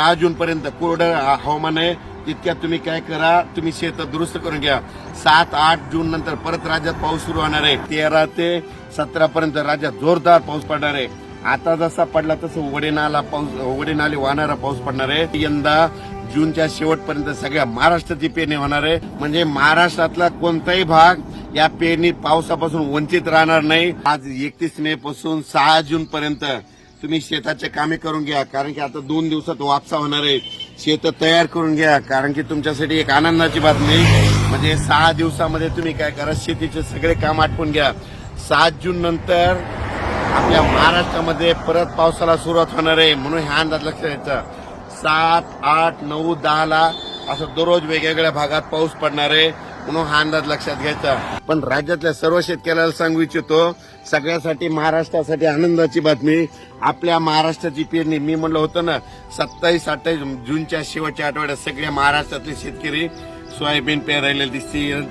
सहा जून पर्यंत कोरडं हवामान आहे. तितक्यात तुम्ही काय करा तुम्ही शेत दुरुस्त करून घ्या. सात आठ जून नंतर परत राज्यात पाऊस सुरू होणार आहे. तेरा ते सतरा पर्यंत राज्यात जोरदार पाऊस पडणार आहे. आता जसा पडला तसं वडेनाला पाऊस वडेनाले वाहणारा पाऊस पडणार आहे. यंदा जूनच्या शेवटपर्यंत सगळ्या महाराष्ट्राची पेरणी होणार आहे. म्हणजे महाराष्ट्रातला कोणताही भाग या पेरणी पावसापासून वंचित राहणार नाही. आज एकतीस मे पासून सहा जून पर्यंत तुम्ही शेताचे कामे करून घ्या कारण की आता दोन दिवसात वापसा होणार आहे. शेत तयार करून घ्या कारण की तुमच्यासाठी एक आनंदाची बातमी. म्हणजे सहा दिवसामध्ये तुम्ही काय करा शेतीचे सगळे काम आटपून घ्या. सात जून नंतर आपल्या महाराष्ट्रामध्ये परत पावसाला सुरुवात होणार आहे म्हणून ह्या अंदाज लक्षात द्यायचा. सात आठ नऊ दहाला असं दररोज वेगवेगळ्या भागात पाऊस पडणार आहे. म्हणून हा अंदाज लक्षात घ्यायचा. पण राज्यातल्या सर्व शेतकऱ्याला सांगू इच्छितो सगळ्यासाठी महाराष्ट्रासाठी आनंदाची बातमी. आपल्या महाराष्ट्राची पेरणी मी म्हणलं होतं ना सत्तावीस अठ्ठावीस जूनच्या शेवटच्या आठवड्यात सगळ्या महाराष्ट्रातले शेतकरी सोयाबीन पेरायला दिसतील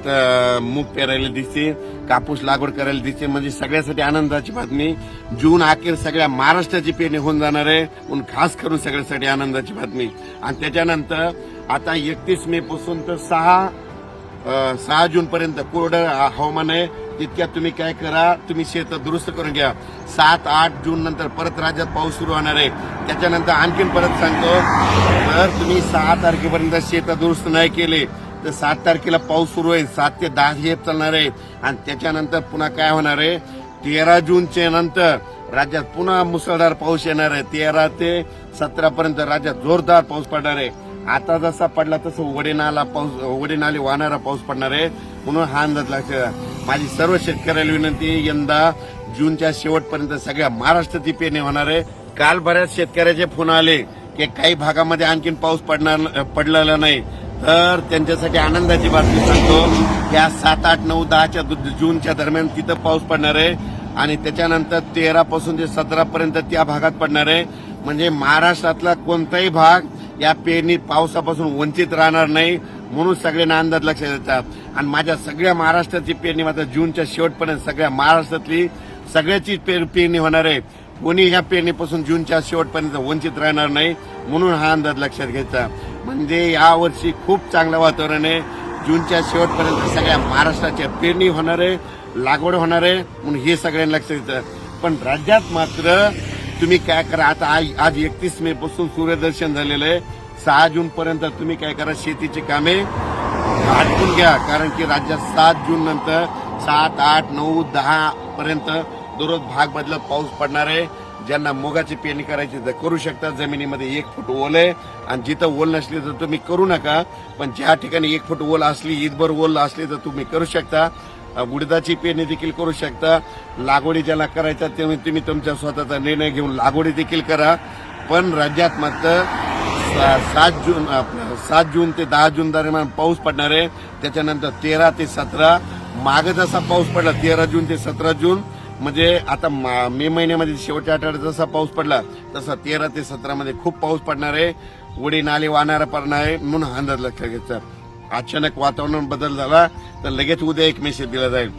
मूग पेरायला दिसतील कापूस लागवड करायला दिसते म्हणजे सगळ्यासाठी आनंदाची बातमी. जून अखेर सगळ्या महाराष्ट्राची पेरणी होऊन जाणार आहे. म्हणून खास करून सगळ्यासाठी आनंदाची बातमी. आणि त्याच्यानंतर आता एकतीस मे पासून तर सहा सहा जूनपर्यंत कोरडं हवामान आहे. तितक्यात तुम्ही काय करा तुम्ही शेत दुरुस्त करून घ्या. सात आठ जून नंतर परत राज्यात पाऊस सुरू होणार आहे. त्याच्यानंतर आणखीन परत सांगतो जर तुम्ही सहा तारखेपर्यंत शेत दुरुस्त नाही केले तर सात तारखेला पाऊस सुरू आहे. सात ते दहा हे चालणार आहे. आणि त्याच्यानंतर पुन्हा काय होणार आहे? तेरा जूनच्या नंतर राज्यात पुन्हा मुसळधार पाऊस येणार आहे. तेरा ते सतरा पर्यंत राज्यात जोरदार पाऊस पडणार आहे. आता जसा पडला तसं वडेनाला पाऊस वडेनाले वाहणारा पाऊस पडणार आहे. म्हणून हा अंदाज लक्षात माझी सर्व शेतकऱ्याला विनंती यंदा जूनच्या शेवटपर्यंत सगळ्या महाराष्ट्राची पेरणी होणार आहे. काल बऱ्याच शेतकऱ्याचे फोन आले की काही भागामध्ये आणखीन पाऊस पडणार पडलेला नाही. तर त्यांच्यासाठी आनंदाची बातमी सांगतो या सात आठ नऊ दहाच्या दु- जूनच्या दरम्यान तिथं पाऊस पडणार आहे. आणि त्याच्यानंतर तेरा पासून ते सतरा पर्यंत त्या भागात पडणार आहे. म्हणजे महाराष्ट्रातला कोणताही भाग या पेरणी पावसापासून वंचित राहणार नाही म्हणून सगळ्यांना अंदाज लक्षात येतात आणि माझ्या सगळ्या महाराष्ट्राची पेरणी मात्र जूनच्या शेवटपर्यंत सगळ्या महाराष्ट्रातली सगळ्याची पेर- पेरणी होणार आहे. कोणी ह्या पेरणीपासून जूनच्या शेवटपर्यंत वंचित राहणार नाही म्हणून हा अंदाज लक्षात घ्यायचा म्हणजे यावर्षी खूप चांगलं वातावरण आहे. जूनच्या शेवटपर्यंत सगळ्या महाराष्ट्राच्या पेरणी होणार आहे लागवड होणार आहे म्हणून हे सगळ्यांना लक्षात घ्यायचं पण राज्यात मात्र तुम्ही काय करा? आता आज- आज एकतीस मे पासून सूर्यदर्शन झालेलं आहे. सहा जून पर्यंत तुम्ही काय करा? शेतीची कामे आटपून घ्या. कारण की राज्यात सात जून नंतर सात आठ नऊ दहा पर्यंत दररोज भाग बदलत पाऊस पडणार आहे. ज्यांना मुगाची पेरणी करायची तर करू शकता जमिनीमध्ये एक फूट ओल आहे. आणि जिथं ओल नसली तर तुम्ही करू नका. पण ज्या ठिकाणी एक फूट ओल असली ईदभर ओल असली तर तुम्ही करू शकता. गुडदाची उडदाची पेरणी देखील करू शकता. लागवडी ज्याला करायचा तेव्हा तुम्ही तुमच्या स्वतःचा निर्णय घेऊन लागवडी देखील करा. पण राज्यात मात्र सा- सात जून सात जून ते दहा जून दरम्यान पाऊस पडणार आहे. त्याच्यानंतर तेरा ते सतरा मागे जसा पाऊस पडला तेरा जून ते सतरा जून म्हणजे आता मा- मे महिन्यामध्ये शेवटच्या आठवड्यात जसा पाऊस पडला तसा तेरा ते सतरामध्ये खूप पाऊस पडणार आहे. उडी नाले वाहणारा पडणार आहे म्हणून हा अंदाज लक्षात घ्यायचा. अचानक वातावरण बदल झाला तर लगेच उद्या एक मेसेज दिला जाईल.